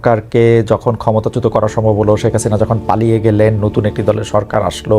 সরকারকে যখন ক্ষমতাচ্যুত করা সম্ভব হলো, শেখ হাসিনা যখন পালিয়ে গেলেন, নতুন একটি দলের সরকার আসলো,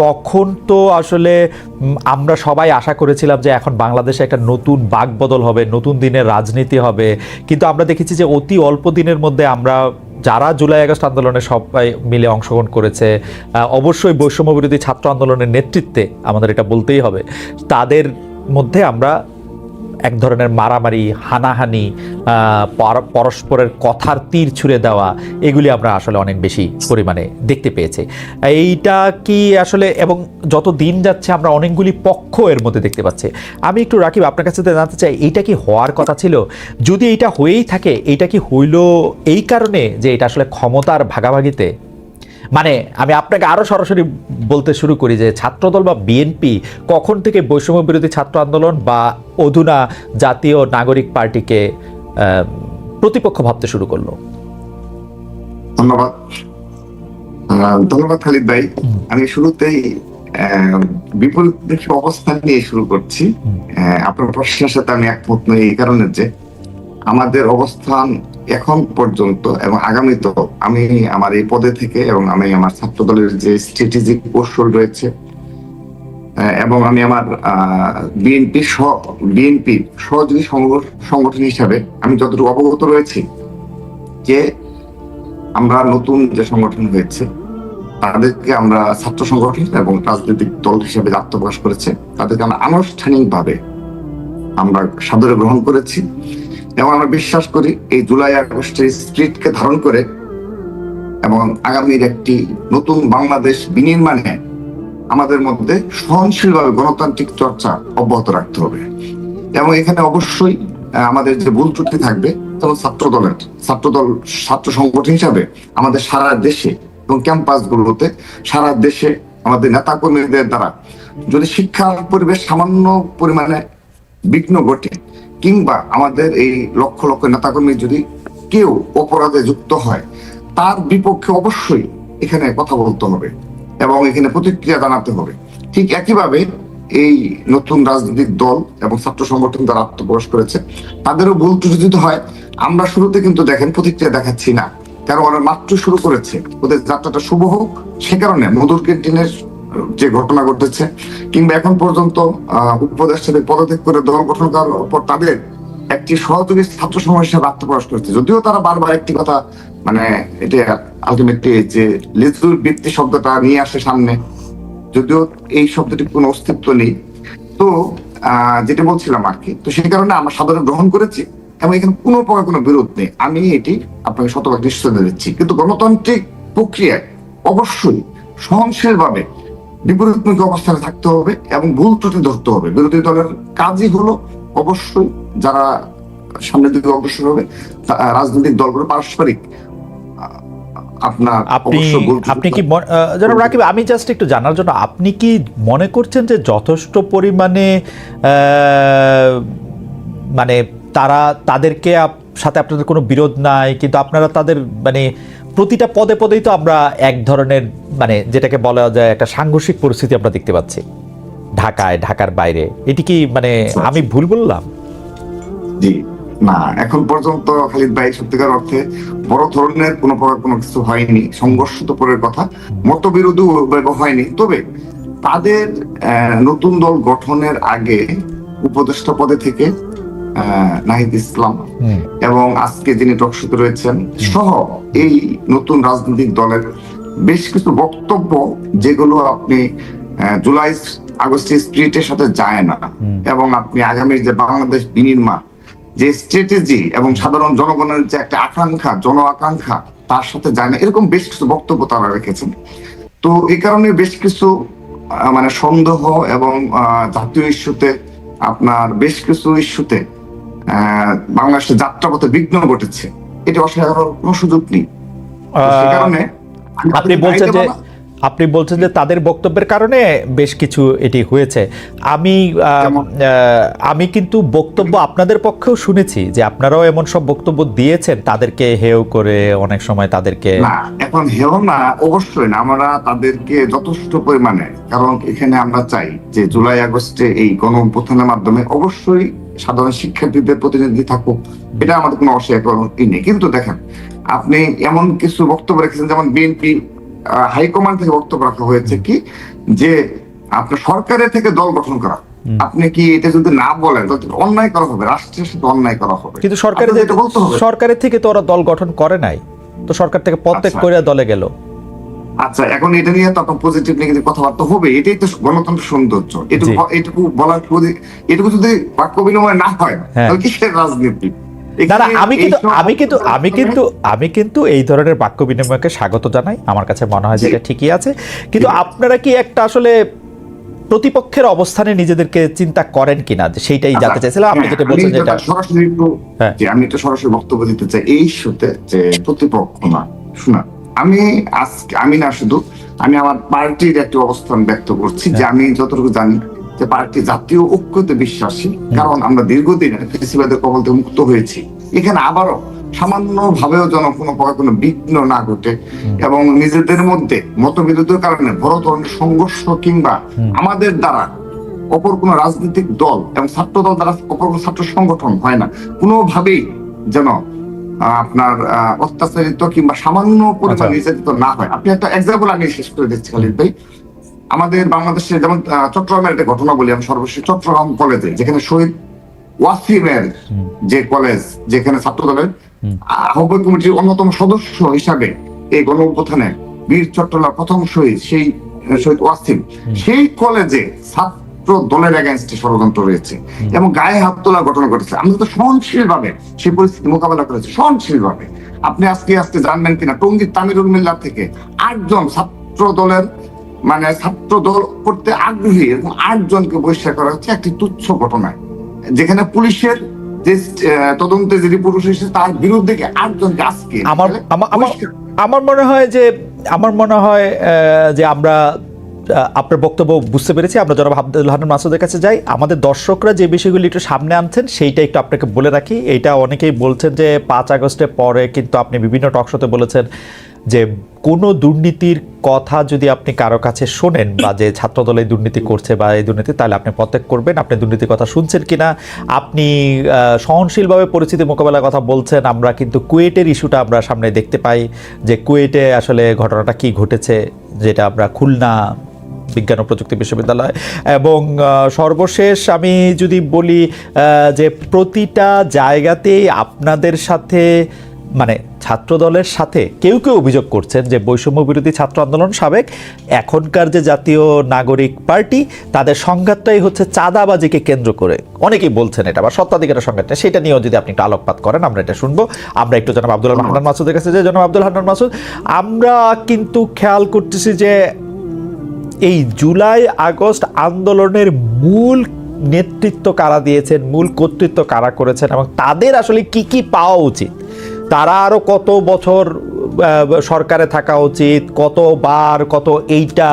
তখন তো আসলে আমরা সবাই আশা করেছিলাম যে এখন বাংলাদেশে একটা নতুন বাকবদল হবে, নতুন দিনের রাজনীতি হবে। কিন্তু আমরা দেখেছি যে অতি অল্প দিনের মধ্যে আমরা যারা জুলাই আগস্ট আন্দোলনে সবাই মিলে অংশগ্রহণ করেছে অবশ্যই বৈষম্য বিরোধী ছাত্র আন্দোলনের নেতৃত্বে আমাদের এটা বলতেই হবে। তাদের মধ্যে আমরা এক ধরনের মারামারি, হানাহানি পরস্পরের কথার তীর ছুঁড়ে দেওয়া, এগুলি আমরা আসলে অনেক বেশি পরিমাণে দেখতে পেয়েছি। এইটা কি আসলে, এবং যত দিন যাচ্ছে আমরা অনেকগুলি পক্ষ এর মধ্যে দেখতে পাচ্ছি। আমি একটু রাকিব, আপনার কাছে জানতে চাই, এইটা কি হওয়ার কথা ছিল? যদি এইটা হয়েই থাকে, এইটা কি হইল এই কারণে যে এটা আসলে ক্ষমতার ভাগাভাগিতে মানে আমি আপনাকে আরও সরাসরি বলতে শুরু করি যে ছাত্রদল বা বিএনপি কখন থেকে বৈষম্য বিরোধী ছাত্র আন্দোলন বা অধুনা জাতীয় নাগরিক পার্টিকে প্রতিপক্ষ ভাবতে শুরু করল? ধন্যবাদ। ধন্যবাদ খালিদ ভাই। আমি শুরুতেই আহ, বিপরীতমুখী অবস্থান নিয়ে শুরু করছি। আপনার প্রশ্নের সাথে আমি একমত নই এই কারণে যে আমাদের অবস্থান এখন পর্যন্ত এবং আগামীতে আমি আমার এই পদে থেকে এবং আমি আমার ছাত্র দলের যে স্ট্র্যাটেজিক কৌশল রয়েছে এবং আমি আমার বিএনপি বিএনপি সহযোগী সংগঠ- সংগঠন হিসাবে আমি যতটুকু অবগত রয়েছি যে আমরা নতুন যে সংগঠন হয়েছে, তাদেরকে আমরা ছাত্র সংগঠন এবং রাজনৈতিক দল হিসেবে আত্মপ্রকাশ করেছে, তাদেরকে আমরা আনুষ্ঠানিকভাবে আমরা সাদরে গ্রহণ করেছি। এবং আমরা বিশ্বাস করি এই জুলাই আগস্টের স্পিরিটকে ধারণ করে এবং আগামীর একটি নতুন বাংলাদেশ বিনির্মাণে আমাদের মধ্যে সহনশীলভাবে গণতান্ত্রিক চর্চা অব্যাহত রাখতে হবে। এবং এখানে অবশ্যই আমাদের যে ভুল ত্রুটি থাকবে তখন ছাত্র দলের ছাত্র দল ছাত্র সংগঠন হিসাবে আমাদের সারা দেশে এবং ক্যাম্পাস গুলোতে সারা দেশে আমাদের নেতা কর্মীদের দ্বারা যদি শিক্ষার পরিবেশ সামান্য পরিমাণে বিঘ্ন ঘটে কিংবা আমাদের এই লক্ষ লক্ষ নেতাকর্মী যদি কেউ অপরাধে যুক্ত হয়, তার বিপক্ষে অবশ্যই এখানে কথা বলতে হবে এবং এখানে প্রতিক্রিয়া জানাতে হবে। ঠিক একইভাবে এই নতুন রাজনৈতিক দল এবং ছাত্র সংগঠন যারা আত্মপ্রকাশ করেছে, তাদেরও ভুল ত্রুটি হয়, আমরা শুরুতে কিন্তু দেখেন প্রতিক্রিয়া দেখাচ্ছি না। কারণ ওরা মাত্র শুরু করেছে। ওদের যাত্রাটা শুভ হোক, সে কারণে মধুর ক্যান্টিনের যে ঘটনা ঘটেছে, কিংবা এখন পর্যন্ত উপদেষ্টাদের পদত্যাগ করে দল গঠন করার পর তাদের একটি সহযোগী ছাত্র সমাজ হিসাবে আত্মপ্রকাশ করেছে। যদিও তারা বারবার একটি কথা মানে এটা আলটিমেটলি যে লেজুর বৃত্তি শব্দটা নিয়ে আসে সামনে, যদিও এই শব্দটির কোনো অস্তিত্ব নেই। তো যেটা বলছিলাম আর কি, তো সেই কারণে আমরা সাধারণ গ্রহণ করেছি এবং এখানে কোনো প্রকার কোনো বিরোধ নেই। আমি এটি আপনাকে শতভাগ নিশ্চয়তা দিচ্ছি। কিন্তু গণতান্ত্রিক প্রক্রিয়ায় অবশ্যই সহনশীল ভাবে বিপরীতমুখী অবস্থানে থাকতে হবে এবং ভুল ত্রুটি ধরতে হবে। বিরোধী দলের কাজই হলো অবশ্যই যারা সামনের দিকে অগ্রসর হবে রাজনৈতিক দলগুলো পারস্পরিক আপনার আপনি আপনি কি জনাব রাকিব আমি জাস্ট একটু জানার জন্য আপনি কি মনে করছেন যে যথেষ্ট পরিমাণে আহ, মানে তারা তাদেরকে সাথে আপনাদের কোনো বিরোধ নাই কিন্তু আপনারা তাদের মানে প্রতিটা পদে পদেই তো আমরা এক ধরনের মানে যেটাকে বলা যায় একটা সাংঘর্ষিক পরিস্থিতি আমরা দেখতে পাচ্ছি। ঢাকায় ঢাকার বাইরে। এটি কি মানে আমি ভুল বললাম? জি না এখন পর্যন্ত খালিদ ভাই সত্যিকার অর্থে বড় ধরনের কোনো প্রকার কোনো কিছু হয়নি সংঘর্ষ তো পরের কথা। মতবিরোধী হয়নি। তবে তাদের নতুন দল গঠনের আগে উপদেষ্টা পদে থেকে নাহিদ ইসলাম। এবং আজকে যিনি টকশোতে রয়েছেন সহ এই নতুন রাজনৈতিক দলের বেশ কিছু বক্তব্য যেগুলো আপনি জুলাই আগস্টের স্পিরিটের সাথে যায় না। এবং আপনি আগামী যে বাংলাদেশ বিনির্মাণ যে স্ট্র্যাটেজি এবং সাধারণ জনগণের যে একটা আকাঙ্ক্ষা জন আকাঙ্ক্ষা তার সাথে যায় না। এরকম বেশ কিছু বক্তব্য তারা রেখেছেন। তো এই কারণে বেশ কিছু মানে সন্দেহ এবং আহ, জাতীয় ইস্যুতে আপনার বেশ কিছু ইস্যুতে বাংলাদেশের যাত্রাপথে বিঘ্ন ঘটেছে। এটা অস্বীকার করার কোনো সুযোগ নেই। সে কারণে আপনি বলছেন যে আপনি বলছেন যে তাদের বক্তব্যের কারণে বেশ কিছু এটি হয়েছে। আমি আমি কিন্তু বক্তব্য আপনাদের পক্ষেও শুনেছি যে আপনারাও এমন সব বক্তব্য দিয়েছেন তাদেরকে হেও করে অনেক সময় তাদেরকে এখন হেও না অবশ্যই না। আমরা তাদেরকে যথেষ্ট পরিমাণে কারণ এখানে আমরা চাই যে জুলাই আগস্টে এই গণ মাধ্যমে অবশ্যই সাধারণ শিক্ষার্থীদের প্রতিনিধি থাকুক এটা আমাদের কোনো অস্বীকার নেই। কিন্তু দেখেন আপনি এমন কিছু বক্তব্য রেখেছেন যেমন বিএনপি হাইকমান্ড থেকে বক্তব্য রাখা হয়েছে কি যে আপনার সরকারের থেকে দল গঠন করা। আপনি কি এটা যদি না বলেন অন্যায় করা হবে রাষ্ট্রের সাথে অন্যায় করা হবে। কিন্তু সরকারের সরকারের থেকে তো ওরা দল গঠন করে নাই তো সরকার থেকে প্রত্যেক আচ্ছা। করে দলে গেল। আচ্ছা এখন এটা নিয়ে তো আপনার পজিটিভ নেগেটিভ কথাবার্তা হবে এটাই তো গণতন্ত্রের সৌন্দর্য। এটুকু এটুকু বলার এটুকু যদি বাক্য বিনিময় না হয় হ্যাঁ। তাহলে কিসের রাজনীতি? আমি কিন্তু আমি কিন্তু আমি কিন্তু আমি কিন্তু এই ধরনের বাক্য বিনিময়কে স্বাগত জানাই। আমার কাছে মনে হয় যে এটা ঠিকই আছে। কিন্তু আপনারা কি একটা আসলে প্রতিপক্ষের অবস্থানে নিজেদেরকে চিন্তা করেন কিনা? যে সেইটাই জানতে আচ্ছা, চাইছিলাম। আপনি হ্যাঁ, যেটা বলছেন যেটা যেটা সরাসরি হ্যাঁ। যে আমি একটু সরাসরি বক্তব্য দিতে চাই। এই ইস্যুতে যে প্রতিপক্ষ না শোনা আমি আজকে আমি না শুধু আমি আমার পার্টির একটি অবস্থান ব্যক্ত করছি যে আমি যতটুকু জানি যে পার্টি জাতীয় ঐক্যতে বিশ্বাসী। কারণ আমরা দীর্ঘদিন ফেসিবাদের কবল থেকে মুক্ত হয়েছি। এখানে আবারও সামান্য ভাবেও যেন কোনো প্রকার কোনো বিঘ্ন না ঘটে এবং নিজেদের মধ্যে মতবিরোধের কারণে বড় ধরনের সংঘর্ষ কিংবা আমাদের দ্বারা অপর কোনো রাজনৈতিক দল এবং ছাত্র দল দ্বারা অপর কোনো ছাত্র সংগঠন হয় না। কোনোভাবেই যেন আপনার অত্যাচারিত কিংবা সামান্য পরিমাণ আচ্ছা। নির্যাতিত না হয়। আপনি একটা এক্সাম্পল আমি শেষ করে দিচ্ছি খালিদ ভাই। আমাদের বাংলাদেশে যেমন চট্টগ্রামের একটা ঘটনা বলি আমি সর্বশেষ চট্টগ্রাম কলেজে যেখানে শহীদ ওয়াসিমের যে কলেজ যেখানে ছাত্র দলের আহ্বায়ক কমিটির অন্যতম সদস্য হিসাবে এই গণ বীর চট্টলার প্রথম শহীদ সেই শহীদ ওয়াসিম সেই কলেজে ছাত্র দলের এগেনস্টে ষড়যন্ত্র রয়েছে। এবং গায়ে হাত তোলার ঘটনা ঘটেছে। আমরা তো সহনশীল ভাবে সেই পরিস্থিতি মোকাবেলা করেছি সহনশীল ভাবে আপনি আজকে আজকে জানবেন কিনা টঙ্গীর তামিরুল মিল্লার থেকে আটজন ছাত্র দলের মানে ছাত্র দল করতে আগ্রহী এবং আটজনকে বহিষ্কার করা হচ্ছে একটি তুচ্ছ ঘটনায়। যেখানে পুলিশের যে তদন্তে যে রিপোর্ট এসেছে তার বিরুদ্ধে কি আটজনকে আজকে আমার আমার মনে হয় যে আমার মনে হয় আহ, যে আমরা আপনার বক্তব্য বুঝতে পেরেছি। আমরা জনাব আব্দুল হান্নান মাসুদের কাছে যাই। আমাদের দর্শকরা যে বিষয়গুলি একটু সামনে আনছেন, সেইটা একটু আপনাকে বলে রাখি। এটা অনেকেই বলছেন যে পাঁচ আগস্টের পরে কিন্তু আপনি বিভিন্ন টকশোতে বলেছেন যে কোনো দুর্নীতির কথা যদি আপনি কারও কাছে শোনেন বা যে ছাত্রদল এই দুর্নীতি করছে বা এই দুর্নীতি, তাহলে আপনি প্রত্যেক করবেন। আপনি দুর্নীতির কথা শুনছেন কিনা? আপনি সহনশীলভাবে পরিস্থিতি মোকাবেলার কথা বলছেন। আমরা কিন্তু কুয়েটের ইস্যুটা আমরা সামনে দেখতে পাই যে কুয়েটে আসলে ঘটনাটা কি ঘটেছে, যেটা আমরা খুলনা বিজ্ঞান ও প্রযুক্তি বিশ্ববিদ্যালয়। এবং সর্বশেষ আমি যদি বলি যে প্রতিটা জায়গাতেই আপনাদের সাথে মানে ছাত্র দলের সাথে কেউ কেউ অভিযোগ করছেন যে বৈষম্য বিরোধী ছাত্র আন্দোলন সাবেক এখনকার যে জাতীয় নাগরিক পার্টি, তাদের সংঘাতটাই হচ্ছে চাঁদাবাজিকে কেন্দ্র করে। অনেকেই বলছেন এটা বা সত্ত্বাধিকারের সংঘাতটা সেটা নিয়েও যদি আপনি একটু আলোকপাত করেন, আমরা এটা শুনব। আমরা একটু জনাব আব্দুল হান্নান মাসুদের কাছে যে জনাব আব্দুল হান্নান মাসুদ, আমরা কিন্তু খেয়াল করতেছি যে এই জুলাই আগস্ট আন্দোলনের মূল নেতৃত্ব কারা দিয়েছেন, মূল কর্তৃত্ব কারা করেছেন এবং তাদের আসলে কি কি পাওয়া উচিত? তারা আরও কত বছর সরকারে থাকা উচিত, কতবার, কত এইটা,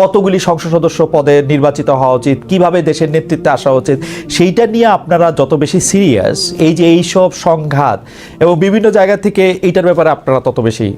কতগুলি সংসদ সদস্য পদে নির্বাচিত হওয়া উচিত, কীভাবে দেশের নেতৃত্বে আসা উচিত, সেইটা নিয়ে আপনারা যত বেশি সিরিয়াস, এই যে এইসব সংঘাত এবং বিভিন্ন জায়গা থেকে এইটার ব্যাপারে আপনারা তত বেশি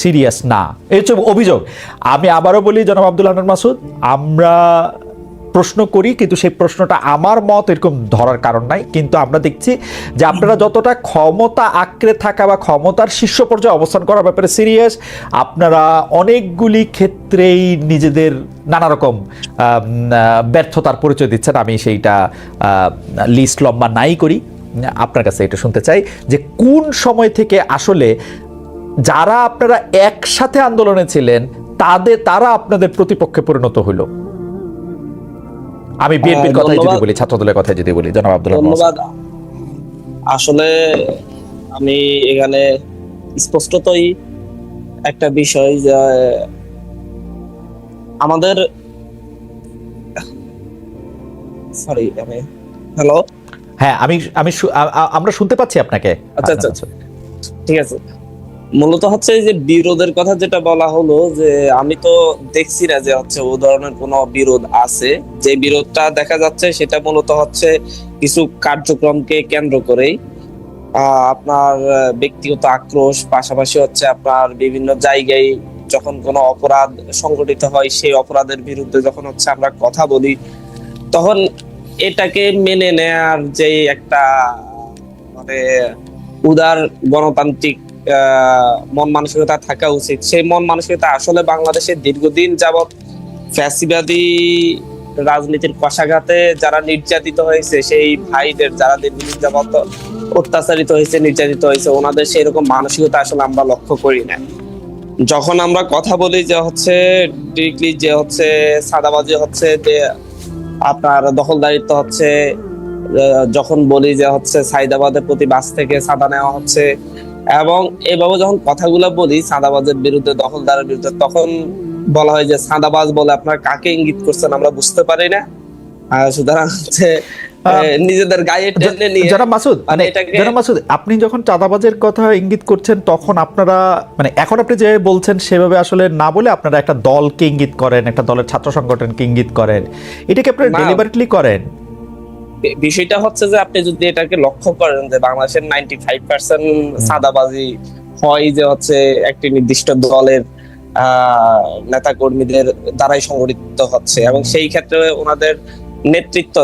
সিরিয়াস না। এই হচ্ছে অভিযোগ। আমি আবারও বলি, জনাব আব্দুল হান্নান মাসুদ, আমরা প্রশ্ন করি, কিন্তু সেই প্রশ্নটা আমার মত এরকম ধরার কারণ নাই। কিন্তু আমরা দেখছি যে আপনারা যতটা ক্ষমতা আঁকড়ে থাকা বা ক্ষমতার শীর্ষ পর্যায়ে অবস্থান করার ব্যাপারে সিরিয়াস, আপনারা অনেকগুলি ক্ষেত্রেই নিজেদের নানা রকম ব্যর্থতার পরিচয় দিচ্ছেন। আমি সেইটা লিস্ট লম্বা নাই করি। আপনার কাছে এটা শুনতে চাই যে কোন সময় থেকে আসলে যারা আপনারা একসাথে আন্দোলনে ছিলেন তাদের তারা আপনাদের প্রতিপক্ষে পরিণত হলো আমি বিএনপির হ্যাঁ, কথাই যদি। বলি ছাত্রদলের কথাই যদি বলি জনাব আব্দুল ধন্যবাদ। আসলে আমি এখানে স্পষ্টতই একটা বিষয় যে আমাদের সরি আমি হ্যালো হ্যাঁ আমি আমি আমরা শুনতে পাচ্ছি আপনাকে। আচ্ছা, আচ্ছা, আচ্ছা। ঠিক আছে। মূলত হচ্ছে যে বিরোধের কথা যেটা বলা হলো যে আমি তো দেখছি না যে হচ্ছে ও ধরনের কোনো বিরোধ আছে। যে বিরোধটা দেখা যাচ্ছে সেটা মূলত হচ্ছে কিছু কার্যক্রমকে কেন্দ্র করেই আপনার ব্যক্তিগত আক্রোশ, পাশাপাশি হচ্ছে আপনার বিভিন্ন জায়গায় যখন কোনো অপরাধ সংঘটিত হয় সেই অপরাধের বিরুদ্ধে যখন হচ্ছে আমরা কথা বলি, তখন এটাকে মেনে নেয়ার যে একটা মানে উদার গণতান্ত্রিক মন মানসিকতা থাকা উচিত। সেই মন মানসিকতা আসলে বাংলাদেশে দীর্ঘদিন যাবৎ ফ্যাসিবাদী রাজনীতির কষাঘাতে যারা নির্যাতিত হয়েছে, সেই ভাইদের যারা দীর্ঘদিন যাবৎ অত্যাচারিত হয়েছে, নির্যাতিত হয়েছে, ওনাদের সেই রকম মানসিকতা আসলে আমরা লক্ষ্য করি না। যখন আমরা কথা বলি যে হচ্ছে ডিরেক্টলি যে হচ্ছে সাদাবাজি হচ্ছে, যে আপনার দখলদারিত্ব হচ্ছে যখন বলি যে হচ্ছে সাইদাবাদের প্রতি বাস থেকে সাদা নেওয়া হচ্ছে এবং এভাবে যখন কথাগুলো বলি সাদাবাজের বিরুদ্ধে দখলদারের বিরুদ্ধে তখন বলা হয় যে সাদাবাজ বলে আপনার কাকে ইঙ্গিত করছেন আমরা বুঝতে পারি না। সুতরাং হচ্ছে নিজেদের গায়ে টেনে নিয়ে যারা মাসুদ মানে যারা মাসুদ আপনি যখন চাঁদাবাজের কথা ইঙ্গিত করছেন তখন আপনারা মানে এখন আপনি যে বলছেন সেভাবে আসলে না বলে আপনারা একটা দলকে ইঙ্গিত করেন একটা দলের ছাত্র সংগঠনকে ইঙ্গিত করেন। এটাকে আপনারা। ডেলিভারেটলি করেন। বিষয়টা হচ্ছে যে আপনি যদি এটাকে লক্ষ্য করেন যে বাংলাদেশের নাইনটি ফাইভ পার্সেন্ট সাদাবাজি হয় যে হচ্ছে একটি নির্দিষ্ট দলের নেতা কর্মীদের দ্বারাই সংগঠিত হচ্ছে এবং সেই ক্ষেত্রে ওনাদের নেতৃত্ব